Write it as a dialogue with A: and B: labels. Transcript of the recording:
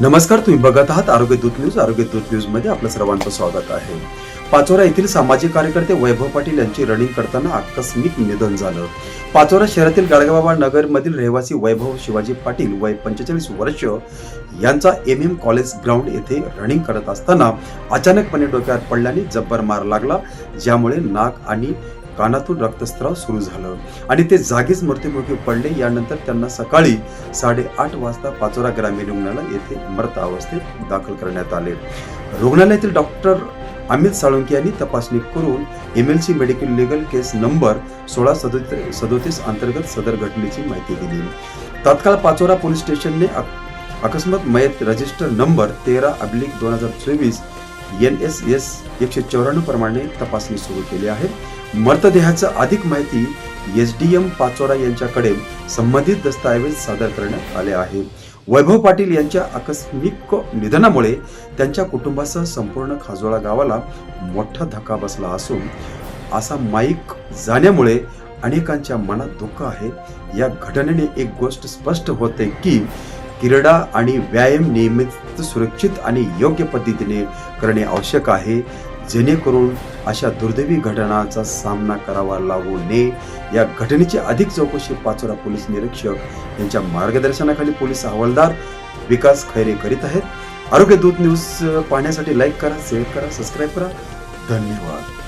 A: नमस्कार तुम्ही बघत आहात आरोग्य दूत न्यूज. आरोग्य दूत न्यूजमध्ये आपलं सर्वांचं स्वागत आहे. पाचोरा येथील सामाजिक कार्यकर्ते वैभव पाटील यांची रनिंग करताना आकस्मिक निधन झालं. पाचोरा शहरातील गाडगेबाबा नगर मधील रहिवासी वैभव शिवाजी पाटील वय पंचेचाळीस वर्ष यांचा एम एम कॉलेज ग्राउंड येथे रनिंग करत असताना अचानकपणे डोक्यावर पडल्याने जब्बर मार लागला ज्यामुळे नाक आणि कानातून रक्तस्राव सुरू झालं. आणि ते जागीच मृत्युमुखी पडले. यानंतर त्यांना सकाळी साडेआठ वाजता पाचोरा ग्रामीण रुग्णालय येथे मृत अवस्थेत दाखल करण्यात आले. रुग्णालयातील डॉक्टर अमित साळुंके यांनी तपासणी करून M L C medical legal case number सोळा सदोतीस सदोतीस अंतर्गत सदर घटनेची माहिती दिली. तात्काळ पाचोरा पोलीस स्टेशनने अकस्मात मयत रजिस्टर नंबर तेरा अब्लिक दोन हजार चोवीस एन एस एस एकशे चौऱ्याण्णव प्रमाणे तपासणी सुरू केली आहे. मृतदेहाचं अधिक माहिती एस डी एम पाचोरा यांच्याकडे संबंधित दस्तऐवज सादर करण्यात आले आहे. वैभव पाटील यांच्या आकस्मिक निधनामुळे त्यांच्या कुटुंबासह संपूर्ण खाजोळा गावाला मोठा धक्का बसला असून असा माईक जाण्यामुळे अनेकांच्या मनात दुःख आहे. या घटनेने एक गोष्ट स्पष्ट होते की क्रीडा आणि व्यायाम नियमित सुरक्षित आणि योग्य पद्धतीने करणे आवश्यक आहे. जेणेकरून अशा दुर्दैवी घटनाचा सामना करावा लागू नये. या घटनेची अधिक चौकशी पाचोरा पोलीस निरीक्षक यांच्या मार्गदर्शनाखाली पोलीस हवालदार विकास खैरे करीत आहेत. आरोग्य दूत न्यूज पाहण्यासाठी लाईक करा शेअर करा सबस्क्राईब करा. धन्यवाद.